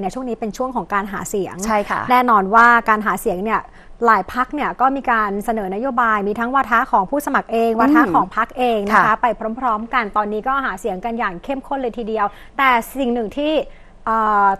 เนี่ยช่วงนี้เป็นช่วงของการหาเสียง ใช่ค่ะ แน่นอนว่าการหาเสียงเนี่ยหลายพักเนี่ยก็มีการเสนอนโยบายมีทั้งวาทะของผู้สมัครเองวาทะอืมของพักเองนะคะค่ะไปพร้อม ๆ กันตอนนี้ก็หาเสียงกันอย่างเข้มข้นเลยทีเดียว แต่สิ่งหนึ่งที่เอ่อ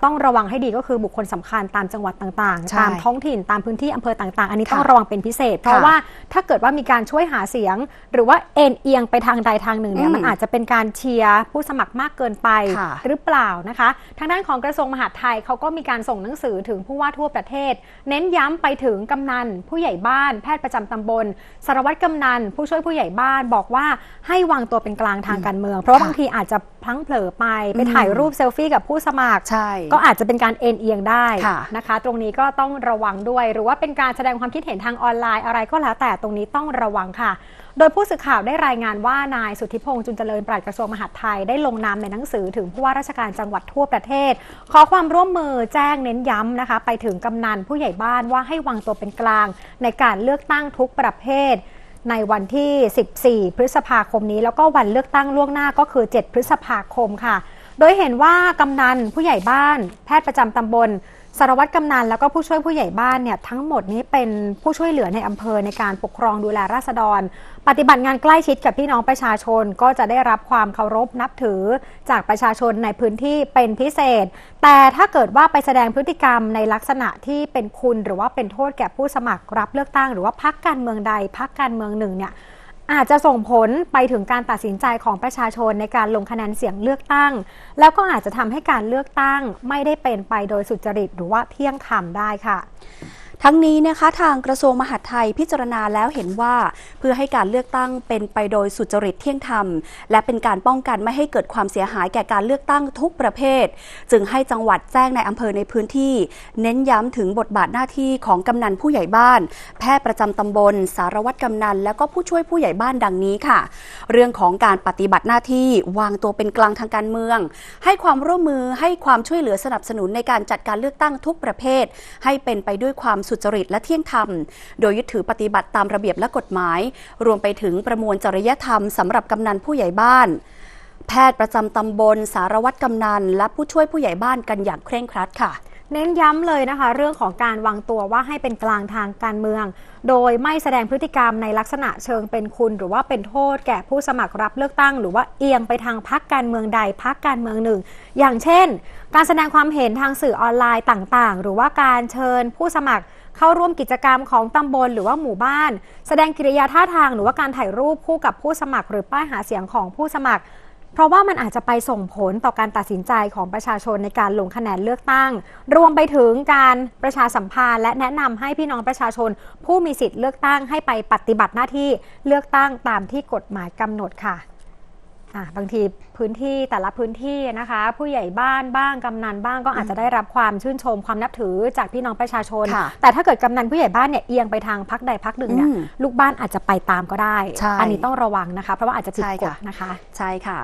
ต้องระวังให้ดีก็คือบุคคลสำคัญตามจังหวัดต่างใช่ๆตามท้องถิ่นตามพื้นที่อำเภอต่างๆ อันนี้ค่ะต้องระวังเป็นพิเศษ เพราะค่ะว่าถ้าเกิดว่ามีการช่วยหาเสียง หรือว่าเอ็นเอียงไปทางใดทางหนึ่งเนี่อืยมมันอาจจะเป็นการเชียร์ผู้สมัครมากเกินไปค่ะหรือเปล่านะคะ ทางด้านของกระทรวงมหาดไทยเขาก็มีการส่งหนังสือถึงผู้ว่าทั่วประเทศ เน้นย้ำไปถึงกำนัน ผู้ใหญ่บ้าน แพทย์ประจำตำบลสารวัตรกำนัน ผู้ช่วยผู้ใหญ่บ้านบอกว่าให้วางตัวเป็นกลางทางการเมือง เพราะว่าค่ะบางทีอาจจะพลั้งเผลอไปไปอืมถ่ายรูปเซลฟี่กับผู้สมัคร ใช่ ก็อาจจะเป็นการเอ็นเอียงได้ค่ะนะคะ ตรงนี้ก็ต้องระวังด้วย หรือว่าเป็นการแสดงความคิดเห็นทางออนไลน์อะไรก็แล้วแต่ตรงนี้ต้องระวังค่ะ โดยผู้สื่อข่าวได้รายงานว่านายสุทธิพงษ์จุนเจริญปลัดกระทรวงมหาดไทยได้ลงนามในหนังสือถึงผู้ว่าราชการจังหวัดทั่วประเทศ ขอความร่วมมือแจ้งเน้นย้ำนะคะ ไปถึงกำนันผู้ใหญ่บ้านว่าให้วางตัวเป็นกลาง ในการเลือกตั้งทุกประเภท ในวันที่ 14 พฤษภาคมนี้ แล้วก็วันเลือกตั้งล่วงหน้าก็คือ 7 พฤษภาคมค่ะ โดยเห็นว่ากำนันผู้ใหญ่บ้าน แพทย์ประจำตำบล สารวัตรกำนันแล้วก็ผู้ช่วยผู้ใหญ่บ้านเนี่ยทั้งหมดนี้เป็นผู้ช่วยเหลือในอำเภอในการปกครองดูแลราษฎร ปฏิบัติงานใกล้ชิดกับพี่น้องประชาชนก็จะได้รับความเคารพนับถือจากประชาชนในพื้นที่เป็นพิเศษ แต่ถ้าเกิดว่าไปแสดงพฤติกรรมในลักษณะที่เป็นคุณ หรือว่าเป็นโทษแก่ผู้สมัครรับเลือกตั้ง หรือว่าพักการเมืองใดพักการเมืองหนึ่งเนี่ย อาจจะส่งผลไปถึงการตัดสินใจของประชาชนในการลงคะแนนเสียงเลือกตั้ง แล้วก็อาจจะทำให้การเลือกตั้งไม่ได้เป็นไปโดยสุจริตหรือว่าเที่ยงธรรมได้ค่ะ ทั้งนี้นะคะทางกระทรวงมหาดไทยพิจารณาแล้วเห็นว่า เพื่อให้การเลือกตั้งเป็นไปโดยสุจริตเที่ยงธรรม และเป็นการป้องกันไม่ให้เกิดความเสียหายแก่การเลือกตั้งทุกประเภท จึงให้จังหวัดแจ้งในอำเภอในพื้นที่ เน้นย้ำถึงบทบาทหน้าที่ของกำนันผู้ใหญ่บ้าน แพทย์ประจำตำบล สารวัตรกำนัน แล้วก็ผู้ช่วยผู้ใหญ่บ้านดังนี้ค่ะ เรื่องของการปฏิบัติหน้าที่วางตัวเป็นกลางทางการเมือง ให้ความร่วมมือให้ความช่วยเหลือสนับสนุนในการจัดการเลือกตั้งทุกประเภท ให้เป็นไปด้วยความสุจริตและเที่ยงธรรม โดยยึดถือปฏิบัติตามระเบียบและกฎหมาย รวมไปถึงประมวลจริยธรรมสำหรับกำนันผู้ใหญ่บ้าน แพทย์ประจำตำบล สารวัตรกำนัน และผู้ช่วยผู้ใหญ่บ้านกันอย่างเคร่งครัดค่ะ เน้นย้ำเลยนะคะ เรื่องของการวางตัวว่าให้เป็นกลางทางการเมือง โดยไม่แสดงพฤติกรรมในลักษณะเชิงเป็นคุณ หรือว่าเป็นโทษแก่ผู้สมัครรับเลือกตั้ง หรือว่าเอียงไปทางพักการเมืองใดพักการเมืองหนึ่ง อย่างเช่น การแสดงความเห็นทางสื่อออนไลน์ต่างๆ หรือว่าการเชิญผู้สมัครเข้าร่วมกิจกรรมของตำบลหรือว่าหมู่บ้าน แสดงกิริยาท่าทางหรือว่าการถ่ายรูปคู่กับผู้สมัคร หรือป้ายหาเสียงของผู้สมัคร เพราะว่ามันอาจจะไปส่งผลต่อการตัดสินใจของประชาชนในการลงคะแนนเลือกตั้ง รวมไปถึงการประชาสัมพันธ์และแนะนำให้พี่น้องประชาชน ผู้มีสิทธิ์เลือกตั้งให้ไปปฏิบัติหน้าที่เลือกตั้งตามที่กฎหมายกำหนดค่ะอะบางทีพื้นที่แต่ละพื้นที่นะคะ ผู้ใหญ่บ้านบ้างกำนันบ้างก็อาจจะได้รับความชื่นชมความนับถือจากพี่น้องประชาชนค่ะแต่ถ้าเกิดกำนันผู้ใหญ่บ้านเนี่ยเอียงไปทางพักใดพักหนึ่งเนี่ยอืมลูกบ้านอาจจะไปตามก็ได้ใช่อันนี้ต้องระวังนะคะ เพราะว่าอาจจะผิดใช่กฎค่ะนะคะ ใช่ค่ะ